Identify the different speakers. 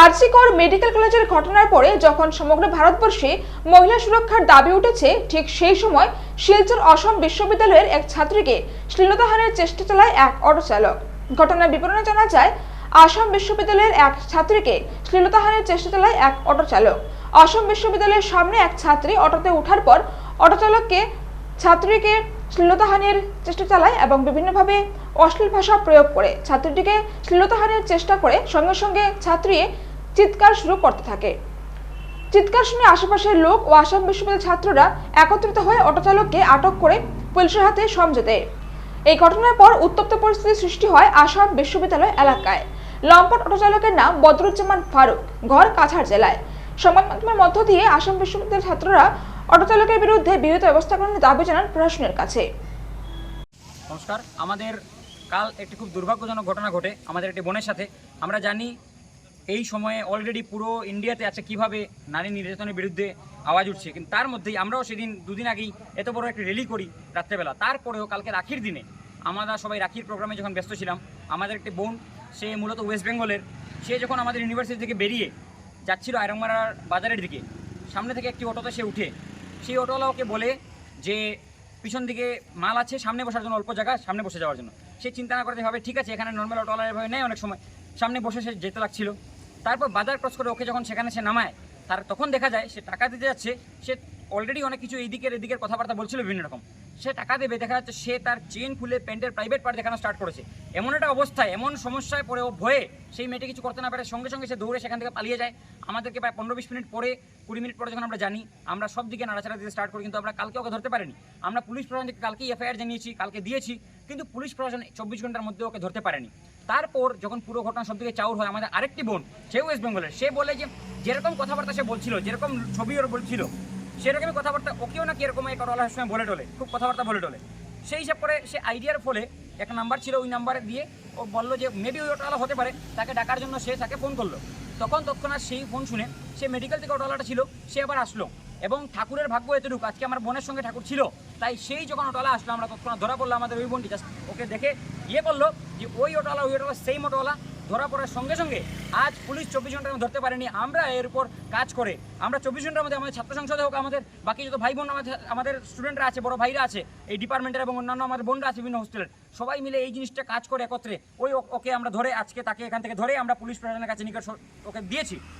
Speaker 1: RG Kar medical কলেজের ঘটনার পরে যখন সমগ্র ভারতবর্ষে মহিলা সুরক্ষার দাবি উঠেছে, ঠিক সেই সময় শিলচর অসম বিশ্ববিদ্যালয়ের এক ছাত্রীকে শ্লীলতাহানের চেষ্টা চালায় এক অটো চালক ঘটনার বিবরণে জানা যায়, আসাম বিশ্ববিদ্যালয়ের এক ছাত্রীকে শ্লীলতাহানের চেষ্টা চালায় এক অটো চালক অসম বিশ্ববিদ্যালয়ের সামনে এক ছাত্রী অটোতে ওঠার পর অটো চালককে ছাত্রীকে শ্লীলতাহানির চেষ্টা চালায় এবং বিভিন্নভাবে অশ্লীল ভাষা প্রয়োগ করে। ছাত্রীটিকে শ্লীলতাহানির চেষ্টা করে সঙ্গে সঙ্গে ছাত্রী চিৎকার শুরু করতে থাকে। চিৎকার শুনে আশেপাশের লোক ও আসাম বিশ্ববিদ্যালয়ের ছাত্ররা একত্রিত হয়ে অটোচালককে আটক করে পুলিশের হাতে সমঝোতে এই ঘটনার পর উত্তপ্ত পরিস্থিতি সৃষ্টি হয় আসাম বিশ্ববিদ্যালয় এলাকায়। লম্পট অটোচালকের নাম বদরুজ্জামান ফারুক, ঘর কাছাড় জেলায়। সংবাদ মাধ্যমের মধ্য দিয়ে আসাম বিশ্ববিদ্যালয়ের ছাত্ররা অটো চালকের বিরুদ্ধে বিহিত ব্যবস্থা গ্রহণের দাবি জানান প্রশাসনের কাছে।
Speaker 2: নমস্কার, আমাদের কাল একটি খুব দুর্ভাগ্যজনক ঘটনা ঘটে আমাদের একটি বোনের সাথে। আমরা জানি এই সময়ে অলরেডি পুরো ইন্ডিয়াতে আছে কীভাবে নারী নির্যাতনের বিরুদ্ধে আওয়াজ উঠছে। কিন্তু তার মধ্যেই আমরাও সেদিন দুদিন আগেই এত বড় একটি র্যালি করি রাত্রেবেলা। তারপরেও কালকে রাখির দিনে আমরা সবাই রাখির প্রোগ্রামে যখন ব্যস্ত ছিলাম, আমাদের একটি বোন, সে মূলত ওয়েস্ট বেঙ্গলের সে যখন আমাদের ইউনিভার্সিটি থেকে বেরিয়ে যাচ্ছিল আয়রংমারার বাজারের দিকে, সামনে থেকে একটি অটোতে সে উঠে সেই অটোওয়ালা ওকে বলে যে, পিছন দিকে মাল আছে, সামনে বসার জন্য অল্প জায়গা, সামনে বসে যাওয়ার জন্য। সে চিন্তা না করতে হবে, ঠিক আছে, এখানে নর্মাল অটোওয়ালা এভাবে নেয় অনেক সময়। সামনে বসে সে যেতে লাগছিল। তারপর বাজার ক্রস করে ওকে যখন সেখানে সে নামায়, তার তখন দেখা যায়, সে টাকা দিতে যাচ্ছে, সে অলরেডি অনেক কিছু এইদিকের এদিকের কথাবার্তা বলছিল বিভিন্ন রকম। সে টাকা দেবে, দেখা যাচ্ছে সে তার চেন খুলে প্যান্টের প্রাইভেট পার্ট দেখানো স্টার্ট করেছে। এমন একটা অবস্থায়, এমন সমস্যায় পড়ে ও ভয়ে সেই মেয়েটি কিছু করতে না পারে, সঙ্গে সঙ্গে সে দৌড়ে সেখান থেকে পালিয়ে যায়। আমাদেরকে প্রায় পনেরো বিশ মিনিট পরে, কুড়ি মিনিট পরে যখন আমরা জানি, আমরা সব দিকে নাড়াচাড়া দিতে স্টার্ট করি, কিন্তু আমরা কালকে ওকে ধরতে পারিনি। আমরা পুলিশ প্রশাসন থেকে কালকেই এফআইআর জানিয়েছি, কালকে দিয়েছি, কিন্তু পুলিশ প্রশাসন চব্বিশ ঘণ্টার মধ্যে ওকে ধরতে পারেনি। তারপর যখন পুরো ঘটনা সব দিকে চাউর হয়, আমাদের আরেকটি বোন, সে ওয়েস্ট বেঙ্গলের সে বলে যে, যেরকম কথাবার্তা সে বলছিল, যেরকম ছবি ওর বলছিল সেরকমই কথাবার্তা ওকেও নাকি এরকম এক অলার সময় বলে টলে খুব কথাবার্তা বলে টলে সেই হিসাব করে সে আইডিয়ার ফলে একটা নাম্বার ছিল ওই নাম্বারে দিয়ে ও বলল যে মেবি ওই অটোওয়ালা হতে পারে, তাকে ডাকার জন্য সে তাকে ফোন করল। তখন তৎক্ষণাৎ সেই ফোন শুনে সে মেডিকেল থেকে অটোওয়ালাটা ছিল, সে আবার আসলো এবং ঠাকুরের ভাগ্য এতটুকু, আজকে আমার বোনের সঙ্গে ঠাকুর ছিল, তাই সেই যখন অটোওয়ালা আসলো, আমরা তৎক্ষণাৎ ধরা পড়ল আমাদের ওই বোনটি জাস্ট ওকে দেখে ইয়ে করল যে ওই অটোওয়ালা ওই অটোওয়ালা সেই অটোওয়ালা ধরা পড়ার সঙ্গে সঙ্গে আজ পুলিশ চব্বিশ ঘণ্টার মধ্যে ধরতে পারেনি। আমরা এর উপর কাজ করে, আমরা চব্বিশ ঘণ্টার মধ্যে আমাদের ছাত্র সংসদে হোক, আমাদের বাকি যত ভাই বোন, আমাদের স্টুডেন্টরা আছে, বড় ভাইরা আছে, এই ডিপার্টমেন্টের এবং অন্যান্য আমাদের বোনরা আছে, বিভিন্ন হোস্টেলের সবাই মিলে এই জিনিসটা কাজ করে একত্রে। ওই ওকে আমরা ধরে, আজকে তাকে এখান থেকে ধরে আমরা পুলিশ প্রশাসনের কাছে নিকট ওকে দিয়েছি।